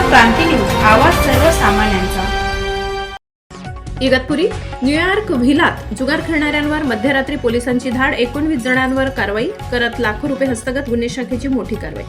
क्रांती news आवाज सर्वसामान्यांचा. Igatpuri New York व्हिलात जुगार खेळणाऱ्यांवर मध्यरात्री पोलिसांची धाड एकोणवीस जणांवर कारवाई करत लाखो रुपये हस्तगत गुन्हे शाखेची मोठी कारवाई.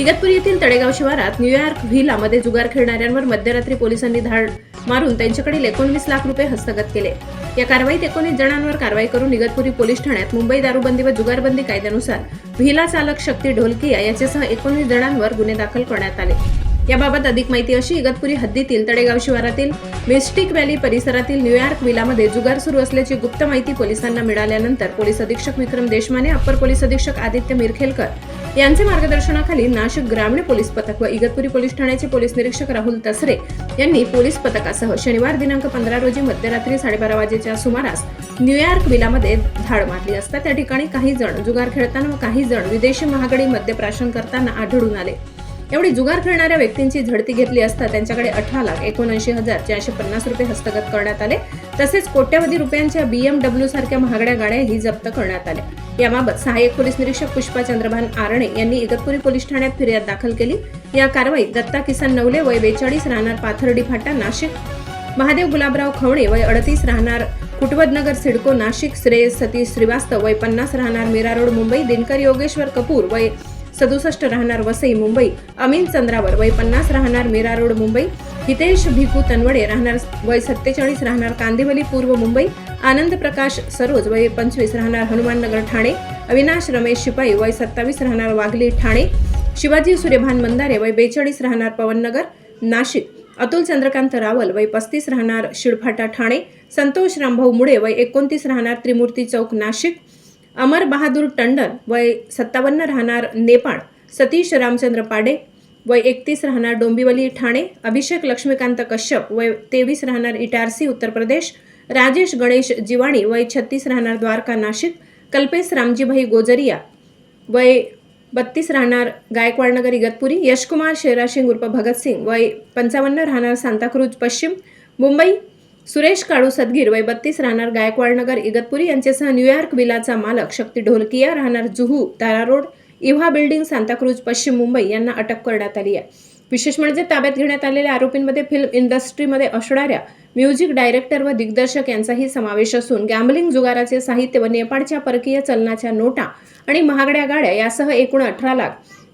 इगतपुरी येथील तळेगाव शिवारात न्यूयॉर्क व्हिलामध्ये जुगार खेळणाऱ्यांवर मध्यरात्री पोलिसांनी धाड मारून त्यांच्याकडील एकोणवीस लाख रुपये हस्तगत केले. या कारवाईत एकोणीस जणांवर कारवाई करून इगतपुरी पोलीस ठाण्यात मुंबई दारूबंदी व जुगारबंदी कायद्यानुसार व्हिला चालक शक्ती ढोलकिया याच्यासह एकोणवीस जणांवर गुन्हे दाखल करण्यात आले. याबाबत अधिक माहिती अशी इगतपुरी हद्दीतील तडेगाव शिवारातील मिस्टिक व्हॅली परिसरातील न्यूयॉर्क विलामध्ये जुगार सुरू असल्याची गुप्त माहिती पोलिसांना मिळाल्यानंतर पोलीस अधीक्षक विक्रम देशमाने अप्पर पोलीस अधीक्षक आदित्य मिरखेलकर यांचे मार्गदर्शनाखाली नाशिक ग्रामीण पोलीस पथक व इगतपुरी पोलीस ठाण्याचे पोलीस निरीक्षक राहुल तसरे यांनी पोलीस पथकासह शनिवार दिनांक पंधरा रोजी मध्यरात्री साडेबारा वाजेच्या सुमारास न्यूयॉर्क विलामध्ये धाड मारली असता त्या ठिकाणी काही जण जुगार खेळताना व काही जण विदेशी महागडी मद्यप्राशन करताना आढळून आले. एवढी जुगार खेळणाऱ्या व्यक्तींची झडती घेतली असता त्यांच्याकडे अठरा लाख एकोणऐंशी हजार चारशे पन्नास रुपये हस्तगत करण्यात आले. तसेच कोट्यवधी रुपयांच्या बीएमडब्ल्यू सारख्या महागड्या गाड्याही जप्त करण्यात आल्या. याबाबत सहाय्यक पोलीस निरीक्षक पुष्पा चंद्रभान आरणे यांनी इगतपुरी पोलीस ठाण्यात फिर्याद दाखल केली. या कारवाईत दत्ता किसन नवले वय बेचाळीस राहणार पाथर्डी फाटा नाशिक. महादेव गुलाबराव खवणे वय अडतीस राहणार कुटवदनगर सिडको नाशिक. श्रेयस सतीश श्रीवास्तव वय पन्नास राहणार मीरा रोड मुंबई. दिनकर योगेश्वर कपूर वय सदुसष्ट राहणार वसई मुंबई अमीन चंद्रावर वय पन्नास राहणार मीरा रोड मुंबई हितेश भिकू तनवडे राहणार वय सत्तेचाळीस राहणार कांदिवली पूर्व मुंबई आनंद प्रकाश सरोज वय पंचवीस राहणार हनुमाननगर ठाणे अविनाश रमेश शिपाई वय सत्तावीस राहणार वाघली ठाणे शिवाजी सूर्यभान मंदारे वय बेचाळीस राहणार पवननगर नाशिक अतुल चंद्रकांत रावल वय पस्तीस राहणार शिळफाटा ठाणे संतोष रामभाऊ मुळे वय एकोणतीस राहणार त्रिमूर्ती चौक नाशिक अमर बहादूर टंडन वय सत्तावन्न राहणार नेपाळ सतीश रामचंद्र पाडे वय एकतीस राहणार डोंबिवली ठाणे अभिषेक लक्ष्मीकांत कश्यप वय तेवीस राहणार इटारसी उत्तर प्रदेश राजेश गणेश जिवाणी वय छत्तीस राहणार द्वारका नाशिक कल्पेश रामजीभाई गोजरिया वय बत्तीस राहणार गायकवाडनगर इगतपुरी यशकुमार शेराशिंग उर्फ भगतसिंग वय पंचावन्न राहणार सांताक्रूज पश्चिम मुंबई सुरेश काळू सदगीर वय बत्तीस राहणार गायकवाडनगर इगतपुरी यांच्यासह न्यूयॉर्क विलाचा मालक शक्ती ढोलकिया राहणार Juhu Tara road Eva building Santacruz पश्चिम मुंबई यांना अटक करण्यात आली आहे. विशेष म्हणजे ताब्यात घेण्यात आलेल्या आरोपींमध्ये फिल्म इंडस्ट्रीमध्ये असणाऱ्या म्युझिक डायरेक्टर व दिग्दर्शक यांचाही समावेश असून गॅम्बलिंग जुगाराचे साहित्य व नेपाळच्या परकीय चलनाच्या नोटा आणि महागड्या गाड्या यासह एकूण अठरा लाख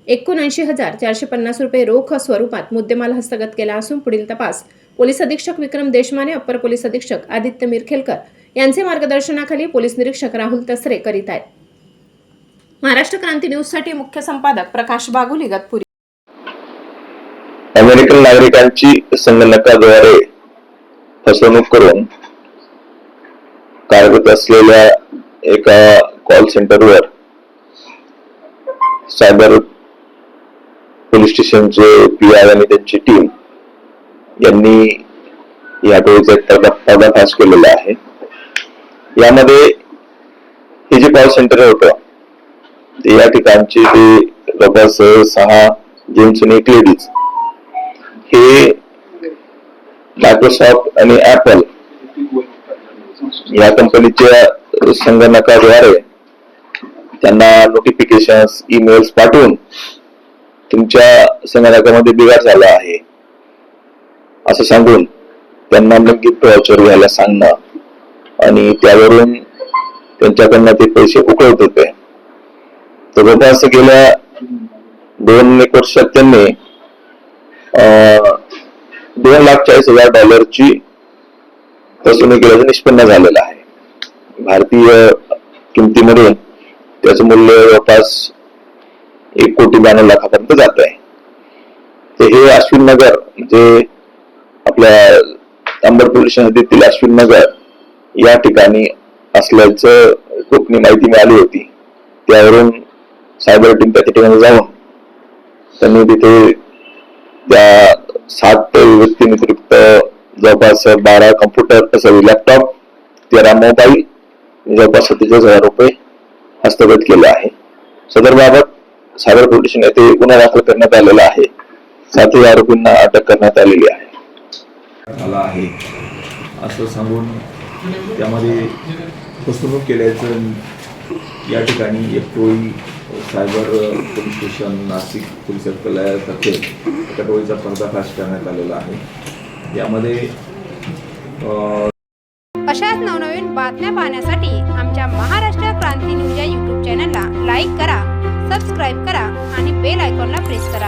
एकोणऐंशी हजार चारशे पन्नास रुपये रोख स्वरूपात मुद्देमाल हस्तगत केला असून पुढील तपास पोलीस अधीक्षक विक्रम देशमाने अप्पर पोलीस अधीक्षक आदित्य मिरखेलकर यांचे मार्गदर्शनाखाली पोलीस निरीक्षक राहुल तसरे करीत आहेत. महाराष्ट्र क्रांती न्यूजसाठी मुख्य संपादक प्रकाश बागुल इगतपुरी अमेरिकन नागरिकांची संगणकाद्वारे फसवणूक करून कार्यरत असलेल्या एका कॉल सेंटरवर सायबर पोलीस स्टेशनचे पी आय आणि त्यांची टीम यांनी या वेळेचा पर्दाफाश केलेला आहे. यामध्ये हे जे कॉल सेंटर होतं या ठिकाणचे ते जवळपास सहा जेंट्स आणि एक लेडीज हे मायक्रोसॉफ्ट आणि ऍपल या कंपनीच्या संगणकाद्वारे त्यांना नोटिफिकेशन ईमेल्स पाठवून तुमच्या संगणकामध्ये बिघाड झाला आहे. असं सांगून त्यांना गिफ्ट वाचर घ्यायला सांगणं. आणि त्यावरून त्यांच्याकडनं ते पैसे उकळत होते. तर जवळपास गेल्या दोन एक वर्षात त्यांनी अं, दोन लाख चाळीस हजार डॉलरची फसवणूक केल्याचं निष्पन्न झालेलं आहे. भारतीय किमतीमध्ये त्याचं मूल्य जवळपास एक कोटी ब्याण्णव लाखापर्यंत जात आहे तर हे अश्विन नगर म्हणजे आपल्या अंबड पोलीस हद्दीतील अश्विन नगर या ठिकाणी असल्याचं गोपनीय माहिती मिळाली होती. त्यावरून सायबर टीम त्या ठिकाणी जाऊन त्यांनी तिथे त्या सात व्यक्ती व्यतिरिक्त जवळपास बारा कम्प्युटर सॉरी लॅपटॉप तेरा मोबाईल जवळपास सत्तेचाळीस हजार रुपये हस्तगत केले आहे. सदर बाबत सायबर पोलीस येथे गुन्हा दाखल करण्यात आलेला आहे. सातही आरोपींना अटक करण्यात आलेली आहे. आला आहे. असं सांगून त्यामध्ये फसवणूक केल्याचं या ठिकाणी एक टोळी cyber police station Nashik police कार्यालयातर्फे एका टोळीचा पर्दाफाश करण्यात आलेला आहे. यामध्ये अशाच नवनवीन बातम्या पाहण्यासाठी आमच्या महाराष्ट्र क्रांती न्यूज या यूट्यूब चॅनलला लाईक करा सबस्क्राईब करा आणि बेल आयकॉनला प्रेस करा.